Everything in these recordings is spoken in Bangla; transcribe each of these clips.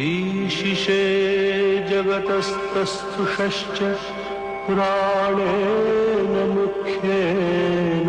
ईशिषे जगतस्तस्थुषश्च प्राणेन मुख्येन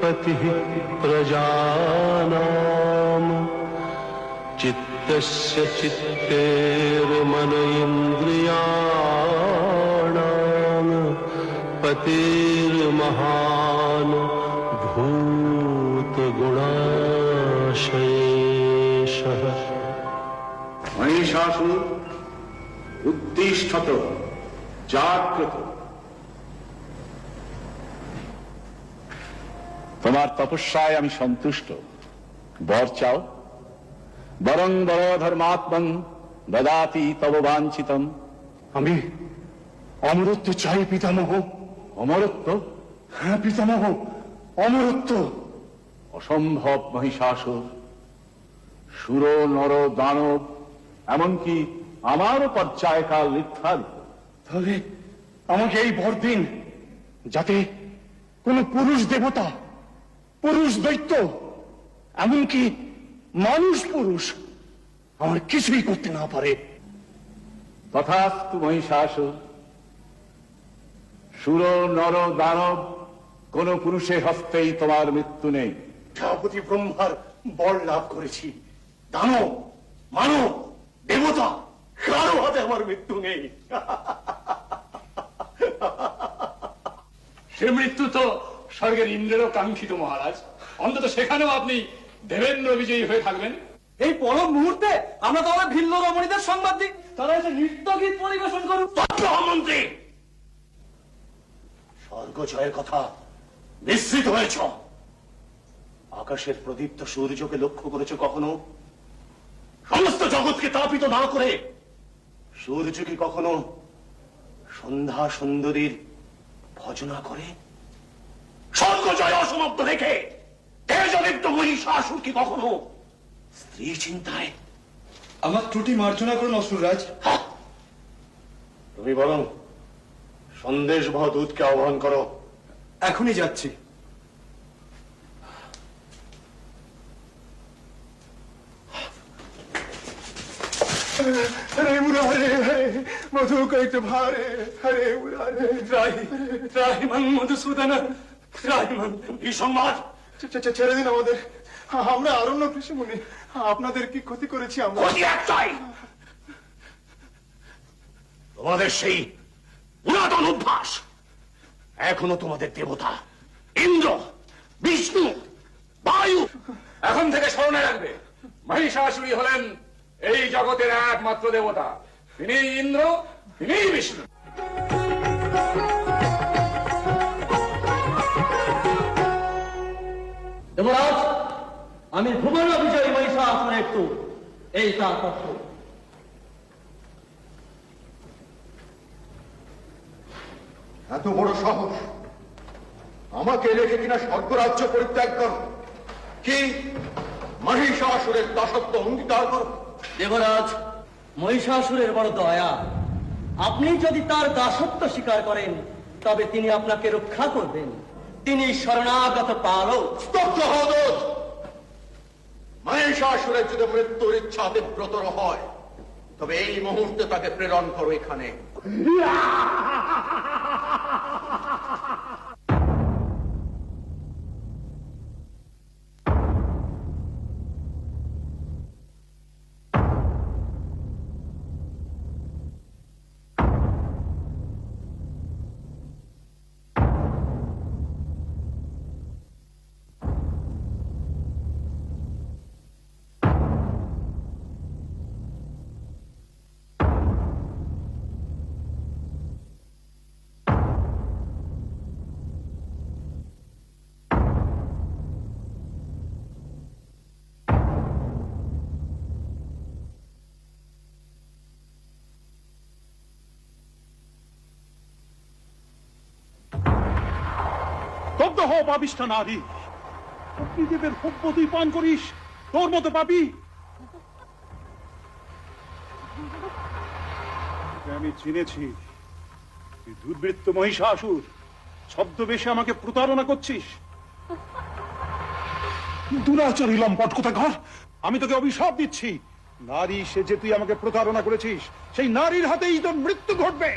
पतिः प्रजानाम्। चित्तस्य चित्तेर्मन इन्द्रियाणाम् पतिर्महान् भूतगुणाशेषः মহিষাসুর উত্তিষ্ঠত জাগ্রত। তোমার তপস্যায় আমি সন্তুষ্ট। বর চাও। বরং বর ধর্মাত্মন দদাতি তব বাঞ্ছিতম। আমি অমরত্ব চাই পিতামহ। অমরত্ব? হ্যাঁ পিতামহ অমরত্ব। অসম্ভব মহিষাসুর। সুর নর দানব এমনকি আমারও পর্যায়কাল নির্ধারিত তাহলে আমাকে এই বর দিন যাতে কোন পুরুষ দেবতা পুরুষ দৈত্য এমনকি মানুষ পুরুষ আমার কিছুই করতে না পারে। তথাস্তু মহিষাসুর সুর নর দানব কোন পুরুষের হস্তেই তোমার মৃত্যু নেই। প্রজাপতি ব্রহ্মার বর লাভ করেছি। দানব মানব। দেবতা কারও হাতে আমার মৃত্যু নেই। সে মৃত্যু তো স্বর্গের ইন্দ্রেরও কাঙ্ক্ষিত মহারাজ। অন্তত সেখানেও আপনি দেবেন্দ্র বিজয়ী হয়ে থাকবেন। এই পরম মুহূর্তে আমরা তাহলে ভিল্ল রমণীদের সংবাদ দিই। তারা এসে নৃত্য গীত পরিবেশন করুন মন্ত্রী স্বর্গ জয়ের কথা নিশ্চিত হয়েছ। আকাশের প্রদীপ্ত সূর্যকে লক্ষ্য করেছ কখনো? জগৎকে তাপিত না করে। সূর্য কি কখনো সন্ধ্যা সুন্দরীর ভজনা করে? স্বর্গ জয় অসমাপ্ত রেখে তেজদীপ্ত মহিষাসুর কি কখনো? স্ত্রী চিন্তায়। আমার ত্রুটি মার্জনা করুন অসুররাজ। তুমি বরং সন্দেশ ভহ দূতকে আহ্বান করো। এখনই যাচ্ছি। এই ছেড়ে দিন আমাদের। আমরা আরণ্য কৃষিমুনি আপনাদের কি ক্ষতি করেছি আমরা? ক্ষতি একটাই। তোমাদের সেই পুরাতন অভ্যাস। এখনও তোমাদের দেবতা ইন্দ্র বিষ্ণু বায়ু এখন থেকে স্মরণে রাখবে। মহিষাসুরী হলেন এই জগতের একমাত্র দেবতা। তিনি ইন্দ্র তিনি বিষ্ণু দেবরাজ আমি ভুবন বিজয়ী মহিষাসুরের তো এই তার তথ্য এত বড় সাহস। আমাকে রেখে কিনা স্বর্গরাজ্য পরিত্যাগ করো। কি? মহিষাসুরের দাসত্ব অঙ্গীকার করো। দেবরাজ মহিষাসুরের বড় দয়া। আপনি যদি তার দাসত্ব স্বীকার করেন তবে তিনি আপনাকে রক্ষা করবেন। তিনি শরণাগত পালক। মহেশাসুরের যদি মৃত্যুর ইচ্ছা তীব্রতর হয় তবে এই মুহূর্তে তাকে প্রেরণ করো এখানে। দগ্ধ হ নারী। তুই পান করিস, তোর মতো আমি চিনেছি, তুই দুর্বৃত্ত মহিষাসুর আমাকে প্রতারণা করছিস। দুরাচরি লম্পট কোথা ঘর আমি তোকে অভিশাপ দিচ্ছি। নারী সে যে তুই আমাকে প্রতারণা করেছিস, সেই নারীর হাতেই তোর মৃত্যু ঘটবে।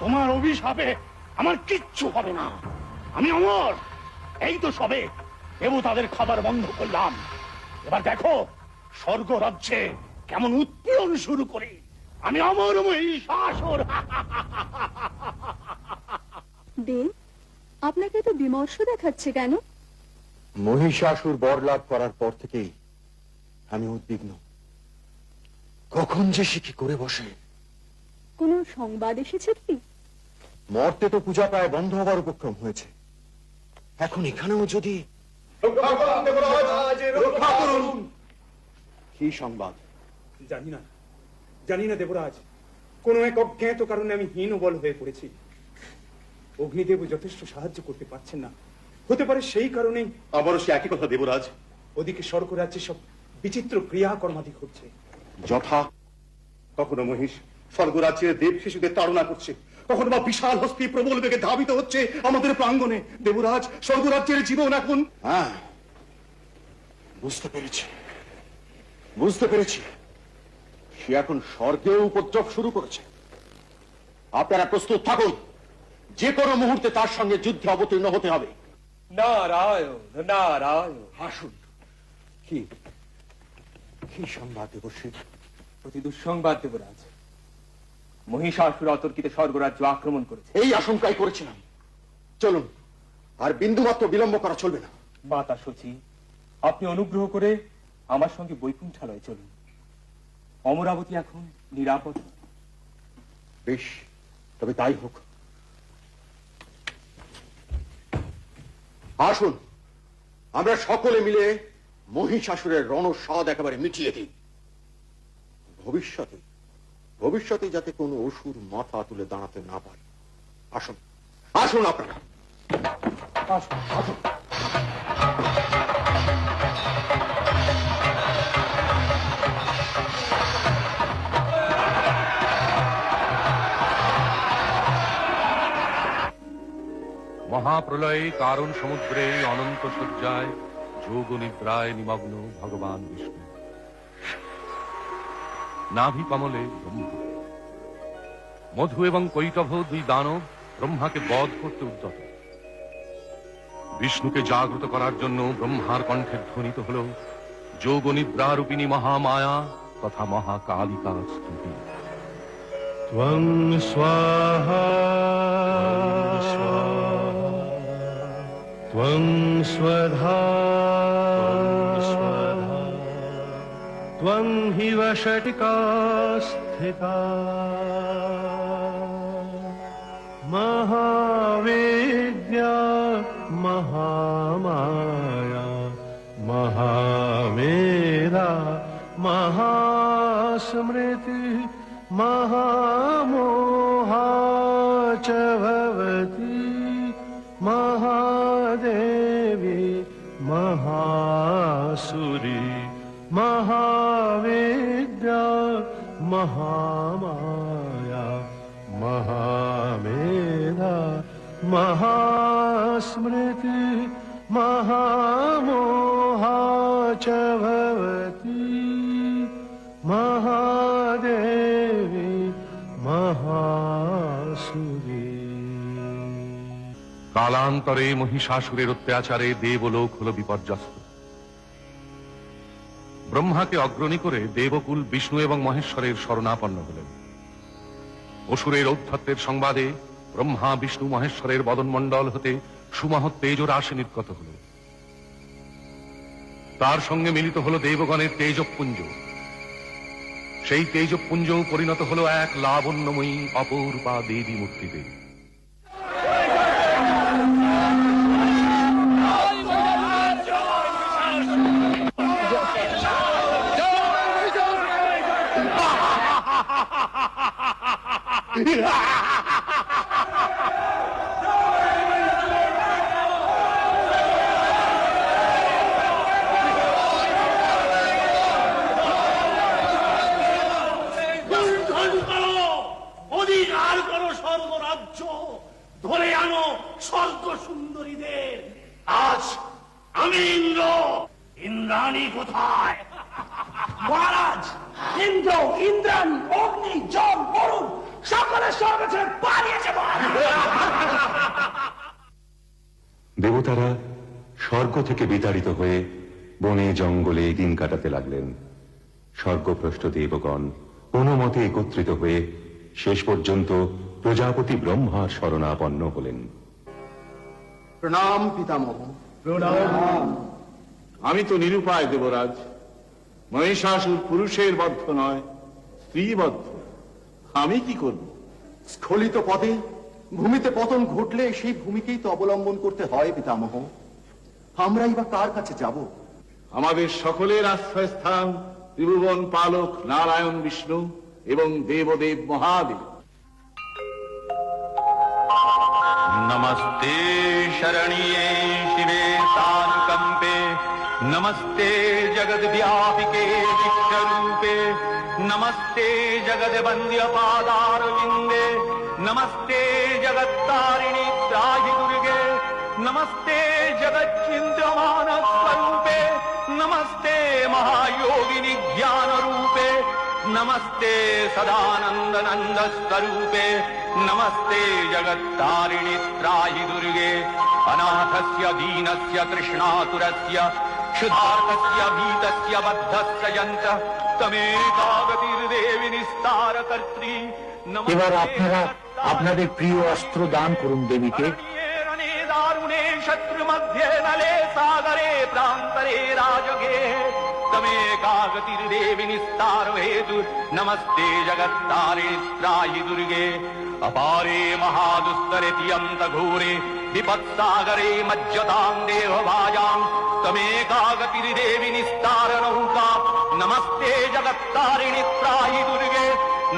তোমার অভিশাপে আমার কিচ্ছু হবে না। আমি অমর। এই তো সবে দেবতাদের খাবার বন্ধ করলাম। এবার দেখো স্বর্গ রাজ্যে কেমন উৎপীড়ন শুরু করি। আমি অমর মহিষাসুর। দেব আপনাকে তো বিমর্ষ দেখাচ্ছে কেন? মহিষাসুর বরলাভ করার পর থেকেই আমি উদ্বিগ্ন। কখন যে সে কি করে বসে? কোন সংবাদ এসেছে কি? মর্তে তো পূজা প্রায় বন্ধ হবার উপক্রম হয়েছে। এখন এখানেও যদি কি সংবাদ? জানি না। জানি না দেবরাজ। কোন এক অজ্ঞাত কারণে আমি হীনবল হয়ে পড়েছি। অগ্নিদেব যথেষ্ট সাহায্য করতে পারছেন না। হতে পারে সেই কারণেই আবারও সে একই কথা দেবরাজ। ওদিকে স্বর্গ রাজ্যে সব বিচিত্র ক্রিয়াকর্মাদি ঘটছে। যথা। কখনো মহিষ স্বর্গরাজ্যের দেব শিশুদের তাড়না করছে। কখনো বা বিশাল হস্তি প্রবল বেগে ধাবিত হচ্ছে আমাদের প্রাঙ্গণে। দেবরাজ স্বর্গরাজ্যের জীবন এখন হ্যাঁ। বুঝতে পেরেছি। বুঝতে পেরেছি। সে এখন স্বর্গেও উপদ্রব শুরু করেছে। আপনারা প্রস্তুত থাকুন। যে কোনো মুহূর্তে তার সঙ্গে যুদ্ধে অবতীর্ণ হতে হবে। নারায়ণ নারায়ণ। আসুন। কি? কি সংবাদ দেবশ্রী অতি দুঃসংবাদ দেবরাজ মহিষাসুর অতর্কিত স্বর্গরাজ্য আক্রমণ করেছে। এই আশঙ্কাই করেছিলাম। চলুন আর বিন্দুমাত্র বিলম্ব করা চলবে না। মাতা সচি আপনি অনুগ্রহ করে আমার সঙ্গে বৈকুণ্ঠালয় চলুন। অমরাবতী এখন নিরাপদ। বেশ তবে তাই হোক। আসুন। আমরা সকলে মিলে মহিষাসুরের রণস্বাদ একেবারে মিটিয়ে দিই। ভবিষ্যতে ভবিষ্যতে যাতে কোন অসুর মাথা তুলে দাঁড়াতে না পারে। আসুন। আসুন আপনারা। মহাপ্রলয়ে কারণ সমুদ্রে অনন্ত শয্যায় যোগ নিদ্রায় নিমগ্ন ভগবান বিষ্ণু। নাভি কমলে ব্রহ্ম। মধু এবং কৈটভ দুই দানব ব্রহ্মাকে বধ করতে উদ্যত। বিষ্ণুকে জাগ্রত করার জন্য ব্রহ্মার কণ্ঠে ধ্বনিত হল যোগ নিদ্রারূপিণী মহামায়া তথা মহাকালিকা স্তুতি স্বাহা। স্বাহা। त्वं स्वधा। त्वं हि वषटिका स्थिता। महावेद्या महामाया महामेधा महास्मृति महामोहा च মহামায়া মহামেধা মহাস্মৃতি মহামোহা মহাদেবী মহাসুরী। কালান্তরে মহিষাসুরের অত্যাচারে দেবলোক হল বিপর্যস্ত। ব্রহ্মাকে অগ্রণী করে দেবকুল, বিষ্ণু এবং মহেশ্বরের শরণাপন্ন হলেন। অসুরের ঔদ্ধত্যের সংবাদে ব্রহ্মা, বিষ্ণু, মহেশ্বরের বদনমণ্ডল হতে সুমহৎ তেজ রাশি নির্গত হল। তার সঙ্গে মিলিত হল দেবগণের তেজপুঞ্জ। সেই তেজপুঞ্জ পরিণত হল এক লাবণ্যময়ী অপূর্বা দেবী মূর্তিতে লুণ্ঠন করো অধিকার করো স্বর্গ রাজ্য ধরে আনো স্বর্গ সুখ রানী কোথায় মহারাজ ইন্দ্র ইন্দ্রাণী অগ্নি জল বরুণ সকলের স্বর্গ ছেড়ে পালিয়েছে দেবতারা স্বর্গ থেকে বিতাড়িত হয়ে বনে জঙ্গলে দিন কাটাতে লাগলেন। স্বর্গভ্রষ্ট দেবগণ কোনো মতে একত্রিত হয়ে শেষ পর্যন্ত প্রজাপতি ব্রহ্মার শরণাপন্ন হলেন। প্রণাম পিতামহ। প্রণাম। আমি তো নিরুপায় দেবরাজ। মহিষাসুর পুরুষের বদ্ধ নয় স্ত্রী বদ্ধ আমি কি করব? স্খলিত পদে ভূমিতে পতন ঘটলে সেই ভূমিকেই তো অবলম্বন করতে হয় পিতামহ। আমরাই বা কার কাছে যাব? আমাদের সকলের আশ্রয় স্থান ত্রিভুবন পালক নারায়ণ বিষ্ণু এবং দেবদেব মহাদেব। নমস্তে শরণীয় শিবে সানুকম্পে নমস্তে जगद्व्यापिके विश्वरूपे। नमस्ते जगद्वन्द्यपादारविन्दे नमस्ते जगत्तारिणि त्राहि दुर्गे नमस्ते जगच्चिन्त्यमानस्वरूपे नमस्ते महायोगिनि ज्ञानरूपे। नमस्ते सदानन्दनन्द स्वरूपे नमस्ते जगत्तारिणि त्राहि दुर्गे अनाथस्य दीनस्य तृष्णातुरस्य क्षुधार्तस्य भीतस्य बद्धस्य यन्त्र तमेकागतिर्देवि निस्तारकर्त्री এবার আপনারা আপনাদের প্রিয় অস্ত্র দান করুন দেবীকে रणे दारुणे शत्रु मध्ये नले सागरे प्रान्तरे राजगे तमेकागतिर्देवि निस्तार हेतु नमस्ते जगत्तारे त्राहि दुर्गे अपारे महादुस्तरे तियन्त घोरे विपत्सागरे मज्जताम् देवभाजाम् तमेकागतिर्देवि निस्तार नौका नमस्ते जगत्तारिणि त्राहि दुर्गे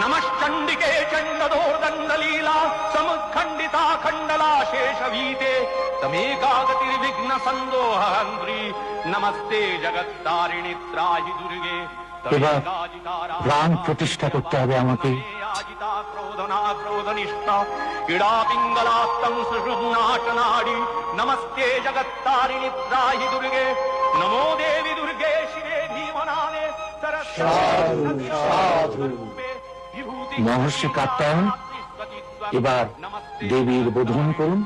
नमश्चण्डिके चण्डदोर्दण्डलीला समुत्खण्डिता खण्डला शेषवीते तमेकागतिर्विघ्न सन्दोहन्त्री नमस्ते जगत्तारिणि त्राहि दुर्गे এবার প্রাণ প্রতিষ্ঠা করতে হবে আমাকে আজিতা ক্রোধনা ক্রোধনিষ্ঠা ক্রীড়া পিঙ্গলাস্তম সুষুম্নাটনাড়ি নমস্তে জগত্তারিণি ত্রাহি দুর্গে নমো দেবী দুর্গে শিবে ভীমনানে মহর্ষি কাত্তায়ন এবার দেবীর বোধন করুন।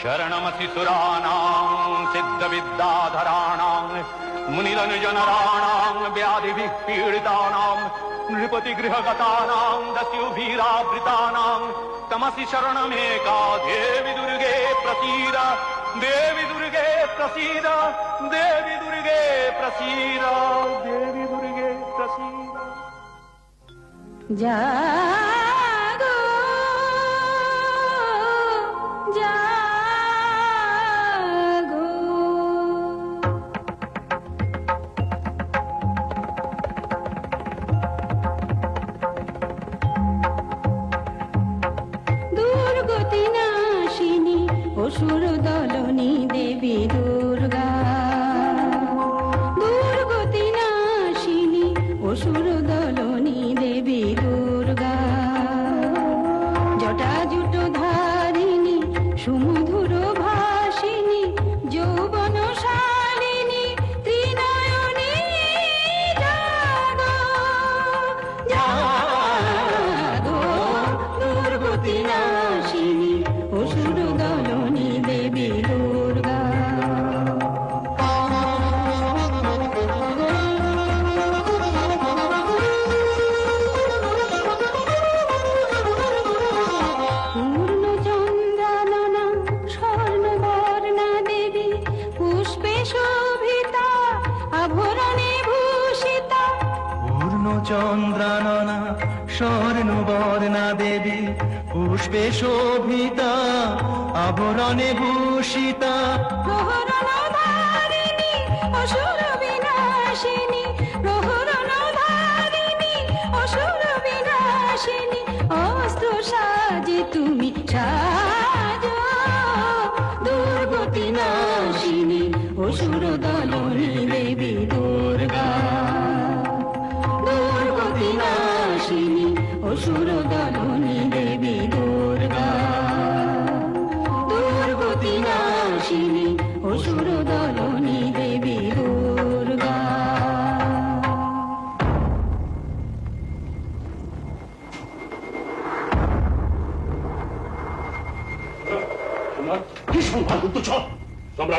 শরণমসি সুরাণাং সিদ্ধ বিদ্যাধরাণাং মুনিরনুজনরাণাং ব্যাধিভিঃ পীড়িতানাং নৃপতি গৃহগতানাং দস্যুভীরাবৃতানাং তমসি শরণমেকা, দেবী দুর্গে প্রসীদ, দেবী দুর্গে প্রসীদ, দেবী দুর্গে প্রসীদ, দেবী দুর্গে जा सुमधुर চন্দ্রাননা স্বর্ণবর্ণা দেবী পুষ্পে শোভিতা আবরণে ভূষিতা। প্রহরণ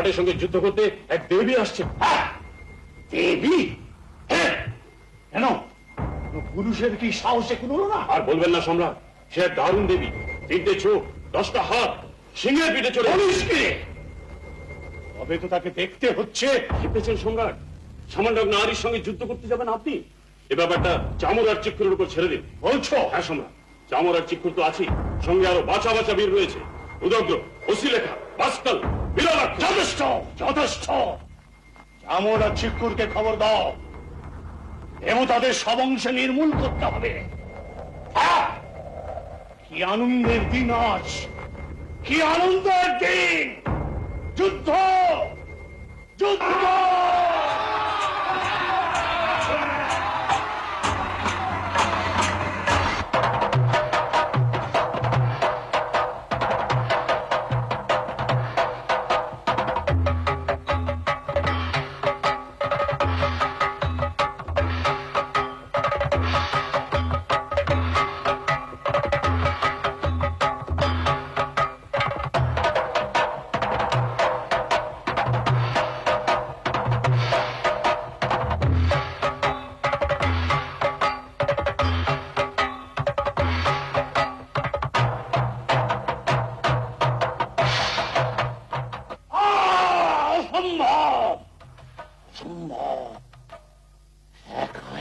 সম্রাটের সঙ্গে যুদ্ধ করতে এক দেবী আসছে। দেবী? হ্যাঁ। কেন? পুরুষের কি সাহসে কোনো না? আর বলবেন না সম্রাট সে এক দারুণ দেবী। তিনটে চোখ দশটা হাত সিংহের পিঠে রে? তবে তো তাকে দেখতে হচ্ছে। খেপেছেন সম্রাট? সামান্য নারীর সঙ্গে যুদ্ধ করতে যাবেন আপনি? এ ব্যাপারটা চামর আর চিক্ষুরের উপর ছেড়ে দিন। বলছো? হ্যাঁ সম্রাট চামর আর চিক্ষুর তো আছেই। সঙ্গে আরও বাঁচা বাঁচা বীর রয়েছে। উদগ্র অসিলেখা বিরাট যথেষ্ট যথেষ্ট। চামড়া চিকুরকে খবর দাও। দেবতাদের সবংশে নির্মূল করতে হবে। হ্যাঁ! কি আনন্দের দিন আজ। কি আনন্দের দিন। যুদ্ধ! যুদ্ধ!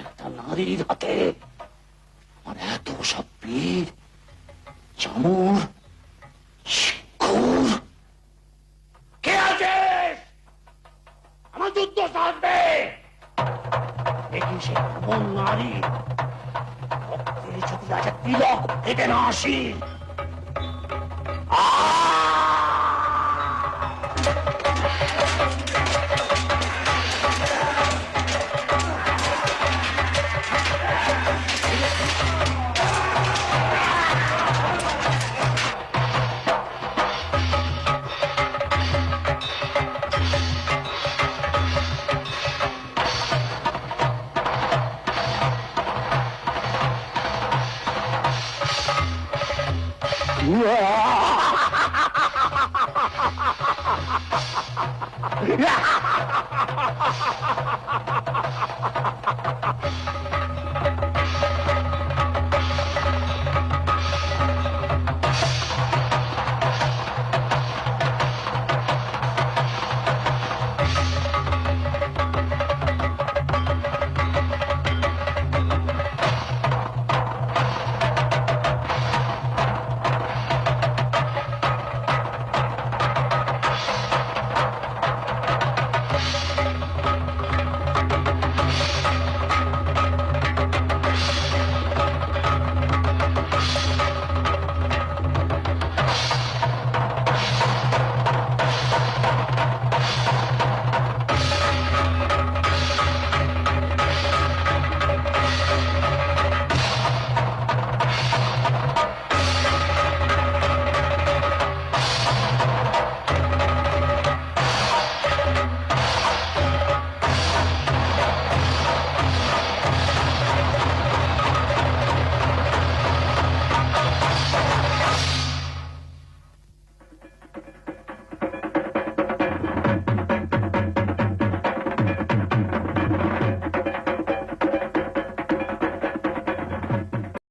একটা নারীর হাতে আর এত সব বীর চামর শিক্ষুর কে আছে আমার যুদ্ধ থাকবে। দেখি সে নারী। যদি আছে তিলক থেকে না আসি।